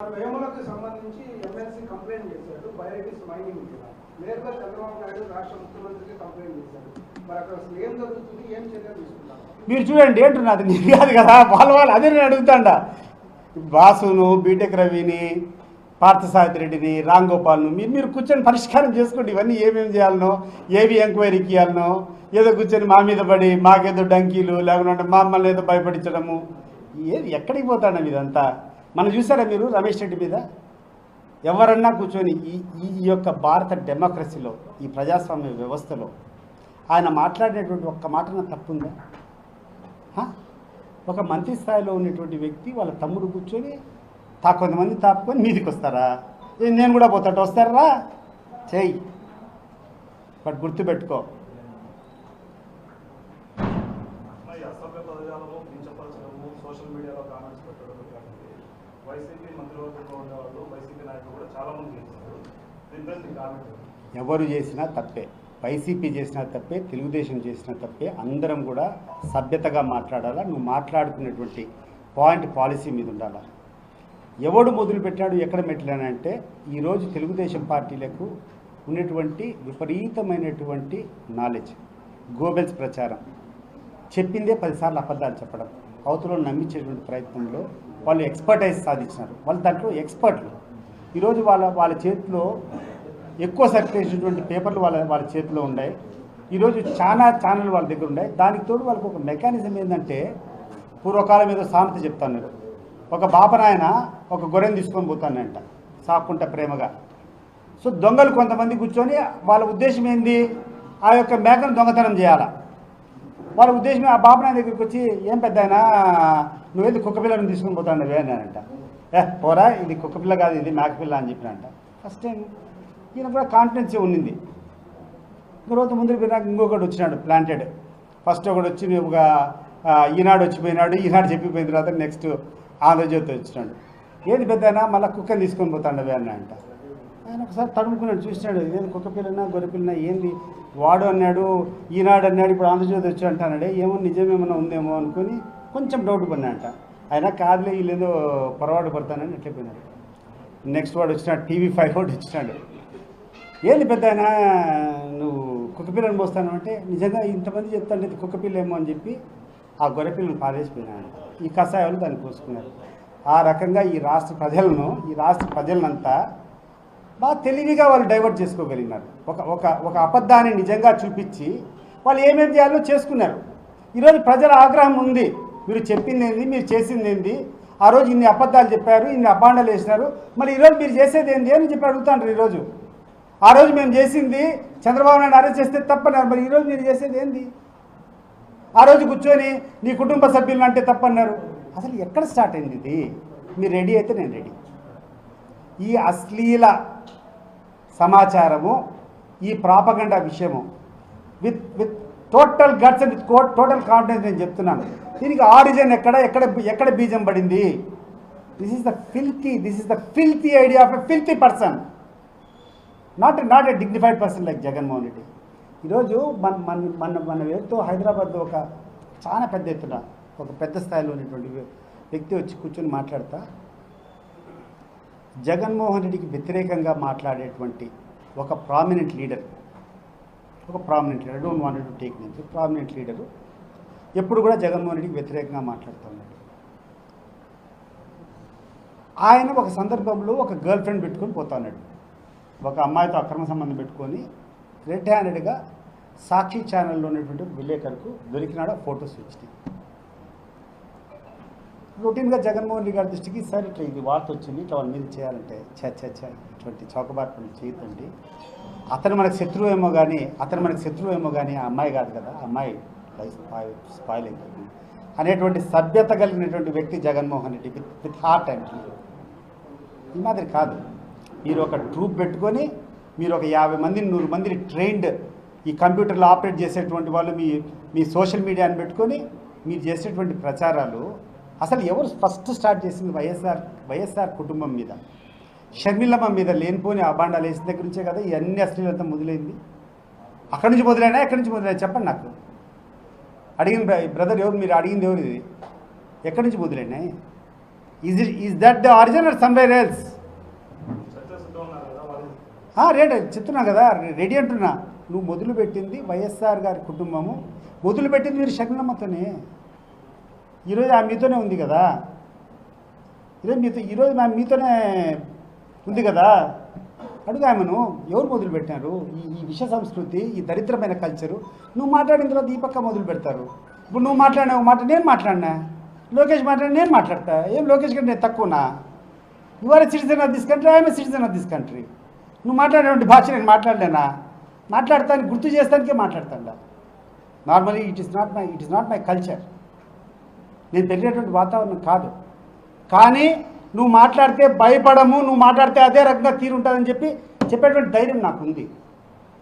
వేములకు సంబంధించి MLC complaint చేశాడు. బయోటిస్ mining మీద. నేరుగా చంద్రబాబు నాయుడు రాష్ట్ర ముఖ్యమంత్రికి కంప్లైంట్ చేశాడు. మరి అక్కడ అసలు ఏం జరుగుతుంది? ఏం చర్యలు తీసుకున్నారు మీరు చూడండి ఏంటున్నది నేను కాదు కదా వాళ్ళ వాళ్ళు అదే నేను అడుగుతాండ. బాసును బీటెక్ రవిని పార్థసారథి రెడ్డిని రామ్ గోపాల్ను మీరు మీరు కూర్చొని పరిష్కారం చేసుకోండి. ఇవన్నీ ఏమేమి చేయాలనో ఏవి ఎంక్వైరీకి ఇవ్వాలనో ఏదో కూర్చొని మా మీద పడి మాకేదో డంకీలు లేకుంటే మమ్మల్ని ఏదో భయపడించడము. ఏది ఎక్కడికి పోతాడా ఇదంతా మనం చూసారా మీరు రమేష్ రెడ్డి మీద? ఎవరన్నా కూర్చొని ఈ ఈ యొక్క భారత డెమోక్రసీలో ఈ ప్రజాస్వామ్య వ్యవస్థలో ఆయన మాట్లాడినటువంటి ఒక్క మాట తప్పుందా? ఒక మంత్రి స్థాయిలో ఉన్నటువంటి వ్యక్తి వాళ్ళ తమ్ముడు కూర్చొని తా కొంతమంది తాపుకొని మీదికి వస్తారా ఏ నేను కూడా పోతాట వస్తారా? చేయి బట్ గుర్తుపెట్టుకో. సోషల్ మీడియాలో కామెంట్స్ పెట్టడం వైసీపీ మంత్రివర్గంలో ఉండేవాళ్ళు వైసీపీ నాయకులు కూడా చాలా మంది దీనిపై కామెంట్ ఎవరు చేసినా తప్పే. వైసీపీ చేసినా తప్పే తెలుగుదేశం చేసినా తప్పే. అందరం కూడా సభ్యతగా మాట్లాడాలా నువ్వు మాట్లాడుకున్నటువంటి పాయింట్ పాలసీ మీద ఉండాలా? ఎవడు మొదలు పెట్టాడు ఎక్కడ మెట్లానంటే ఈరోజు తెలుగుదేశం పార్టీలకు ఉన్నటువంటి విపరీతమైనటువంటి నాలెడ్జ్ గోబెల్స్ ప్రచారం. చెప్పిందే పదిసార్లు అబద్ధాలు చెప్పడం. అవతలను నమ్మించేటువంటి ప్రయత్నంలో వాళ్ళు ఎక్స్పర్టైజ్ సాధించినారు. వాళ్ళు దాంట్లో ఎక్స్పర్ట్లు ఈరోజు వాళ్ళ వాళ్ళ చేతిలో ఎక్కువ సర్క్యులేసినటువంటి పేపర్లు వాళ్ళ వాళ్ళ చేతిలో ఉన్నాయి. ఈరోజు చాలా ఛానల్ వాళ్ళ దగ్గర ఉన్నాయి. దానికి తోడు వాళ్ళకి ఒక మెకానిజం ఏంటంటే పూర్వకాలం ఏదో సామెత చెప్తాను ఒక బాపనాయన ఒక గొర్రెని తీసుకొని పోతానంట సాక్కుంట ప్రేమగా. సో దొంగలు కొంతమంది కూర్చొని వాళ్ళ ఉద్దేశం ఏంది? ఆ యొక్క మేకను దొంగతనం చేయాలా? వాళ్ళ ఉద్దేశం ఆ బాబనాయన దగ్గరికి వచ్చి ఏం పెద్ద ఆయన నువ్వేది కుక్క పిల్లను తీసుకొని పోతాను అన్నానంట ఏ పోరా ఇది కుక్క పిల్ల కాదు ఇది మేక పిల్ల అని చెప్పినంట. ఫస్ట్ టైం ఈయన కూడా కాన్ఫిడెన్స్ ఉన్నింది. తర్వాత ముందు పోయినాక ఇంకొకటి వచ్చినాడు ప్లాంటెడ్ ఫస్ట్ ఒకటి వచ్చి ఒక ఈనాడు వచ్చిపోయినాడు ఈనాడు చెప్పిపోయిన తర్వాత నెక్స్ట్ ఆంధ్రజ్యోతి వచ్చినాడు. ఏది పెద్దనా మళ్ళీ కుక్కని తీసుకొని పోతాండవే అన్న అంట ఆయన ఒకసారి తడుముకున్నాడు చూసినాడు. ఏది కుక్క పిల్లనా గొర్రె పిల్లనా ఏంది? వాడు అన్నాడు ఈనాడు అన్నాడు ఇప్పుడు ఆంధ్రజ్యోతి వచ్చి అంటాడే ఏమో నిజమేమన్నా ఉందేమో అనుకొని కొంచెం డౌట్ పడినాయంట ఆయన అయినా కాదులే వీళ్ళేదో పొరపాటు పడతానని ఎట్లా పోయినాడు నెక్స్ట్ వాడు వచ్చినాడు టీవీ ఫైవ్ వాడు వచ్చినాడు. ఏంది పెద్ద ఆయన నువ్వు కుక్క పిల్లని పోస్తాను అంటే నిజంగా ఇంతమంది చెప్తాను ఇది కుక్కపిల్ల ఏమో అని చెప్పి ఆ గొర్రె పిల్లని పారేసిపోయినాడు ఈ కషాయాలు దాన్ని పోసుకున్నారు. ఆ రకంగా ఈ రాష్ట్ర ప్రజలను ఈ రాష్ట్ర ప్రజలనంతా బాగా తెలివిగా వాళ్ళు డైవర్ట్ చేసుకోగలిగినారు. ఒక ఒక ఒక అబద్ధాన్ని నిజంగా చూపించి వాళ్ళు ఏమేమి చేయాలో చేసుకున్నారు. ఈరోజు ప్రజల ఆగ్రహం ఉంది. మీరు చెప్పింది ఏంది మీరు చేసింది ఏంది ఆ రోజు ఇన్ని అబద్ధాలు చెప్పారు ఇన్ని అబాండాలు వేసినారు మరి ఈరోజు మీరు చేసేది ఏంది అని చెప్పి అడుగుతాండ్రు ఈరోజు. ఆ రోజు మేము చేసింది చంద్రబాబు నాయుడు అరెస్ట్ చేస్తే తప్పన్నారు మరి ఈరోజు మీరు చేసేది ఏంది? ఆ రోజు కూర్చొని నీ కుటుంబ సభ్యులను అంటే తప్పన్నారు. అసలు ఎక్కడ స్టార్ట్ అయింది ఇది? మీరు రెడీ అయితే నేను రెడీ. ఈ అశ్లీల సమాచారము ఈ ప్రాపగండ విషయము. With with total guts and with total confidence నేను చెప్తున్నాను. దీనికి ఆరిజిన్ ఎక్కడ ఎక్కడ ఎక్కడ బీజం పడింది? This is the filthy this is the filthy idea of a filthy person not not a dignified person like Jaganmohan Reddy ఈరోజు మన మన మన మన వ్యక్తితో హైదరాబాద్లో ఒక చాలా పెద్ద ఎత్తున ఒక పెద్ద స్థాయిలో ఉన్నటువంటి వ్యక్తి వచ్చి కూర్చొని మాట్లాడతా. జగన్మోహన్ రెడ్డికి వ్యతిరేకంగా మాట్లాడేటువంటి ఒక ప్రామినెంట్ లీడర్ ఒక prominent leader don't want to take names prominent leader ఎప్పుడు కూడా జగన్మోహన్ రెడ్డికి వ్యతిరేకంగా మాట్లాడుతున్నాడు ఆయన ఒక సందర్భంలో ఒక గర్ల్ ఫ్రెండ్ పెట్టుకొని పోతున్నాడు ఒక అమ్మాయితో అక్రమ సంబంధం పెట్టుకొని రెడ్ హ్యాండెడ్గా సాక్షి ఛానల్లో ఉన్నటువంటి విలేకరుకు దొరికినాడు ఫోటోస్ ఫొటోస్ వచ్చినాయి రొటీన్గా జగన్మోహన్ రెడ్డి గారి దృష్టికి సార్ ఇట్లా ఇది వార్త వచ్చింది ఇట్లా వాళ్ళ మీద చేయాలంటే చ చ ఇటువంటి చౌకబాటు పనులు చేయొద్దండి. అతను మనకు శత్రువు ఏమో కానీ అతను మనకు శత్రువు ఏమో కానీ ఆ అమ్మాయి కాదు కదా అమ్మాయి లైఫ్ స్పాయిల్ స్పాయిల్ అయిపోయింది. అనేటువంటి సభ్యత కలిగినటువంటి వ్యక్తి Jaganmohan Reddy with with heart and ఈ మాదిరి కాదు. మీరు ఒక ట్రూప్ పెట్టుకొని మీరు ఒక యాభై మందిని నూరు మందిని ట్రైన్డ్ ఈ కంప్యూటర్లో ఆపరేట్ చేసేటువంటి వాళ్ళు మీ మీ సోషల్ మీడియాని పెట్టుకొని మీరు చేసేటువంటి ప్రచారాలు అసలు ఎవరు ఫస్ట్ స్టార్ట్ చేసింది వైఎస్ఆర్ వైఎస్ఆర్ కుటుంబం మీద? షర్మిలమ్మ మీద లేనిపోని అబాండాలు వేసిన దగ్గర నుంచే కదా ఇవన్నీ అశ్లీలత మొదలైంది. అక్కడి నుంచి మొదలైనా ఎక్కడి నుంచి మొదలైనా చెప్పండి నాకు. అడిగిన బ్రదర్ ఎవరు? మీరు అడిగింది ఎవరు ఇది? ఎక్కడి నుంచి మొదలైనాయి? Is is that the origin or somewhere else rate కదా రెడీ చెప్తున్నా కదా రెడీ అంటున్నా. నువ్వు మొదలుపెట్టింది వైఎస్ఆర్ గారి కుటుంబము. మొదలుపెట్టింది మీరు షర్మిలమ్మతోనే. ఈరోజు ఆమె మీతోనే ఉంది కదా? ఈరోజు మీతో ఈరోజు ఆమె మీతోనే ఉంది కదా? అడుగు ఆమెను ఎవరు మొదలు పెట్టినారు ఈ ఈ విష సంస్కృతి ఈ దరిద్రమైన కల్చరు నువ్వు మాట్లాడిన తర్వాత ఈ పక్క మొదలు పెడతారు. ఇప్పుడు నువ్వు మాట్లాడిన ఒక మాట నేను మాట్లాడినా? లోకేష్ మాట్లాడి నేను మాట్లాడతా? ఏం లోకేష్ కంటే నేను తక్కువనా you citizen of this country ఆమె సిటిజన్ ఆఫ్ దిస్ కంట్రీ నువ్వు మాట్లాడేటువంటి భాష నేను మాట్లాడలేనా? మాట్లాడతాను గుర్తు చేస్తానికే మాట్లాడతాను normally it is not my it is not my culture నేను పెరిగినటువంటి వాతావరణం కాదు. కానీ నువ్వు మాట్లాడితే భయపడము నువ్వు మాట్లాడితే అదే రకంగా తీరుంటుందని చెప్పి చెప్పేటువంటి ధైర్యం నాకు ఉంది.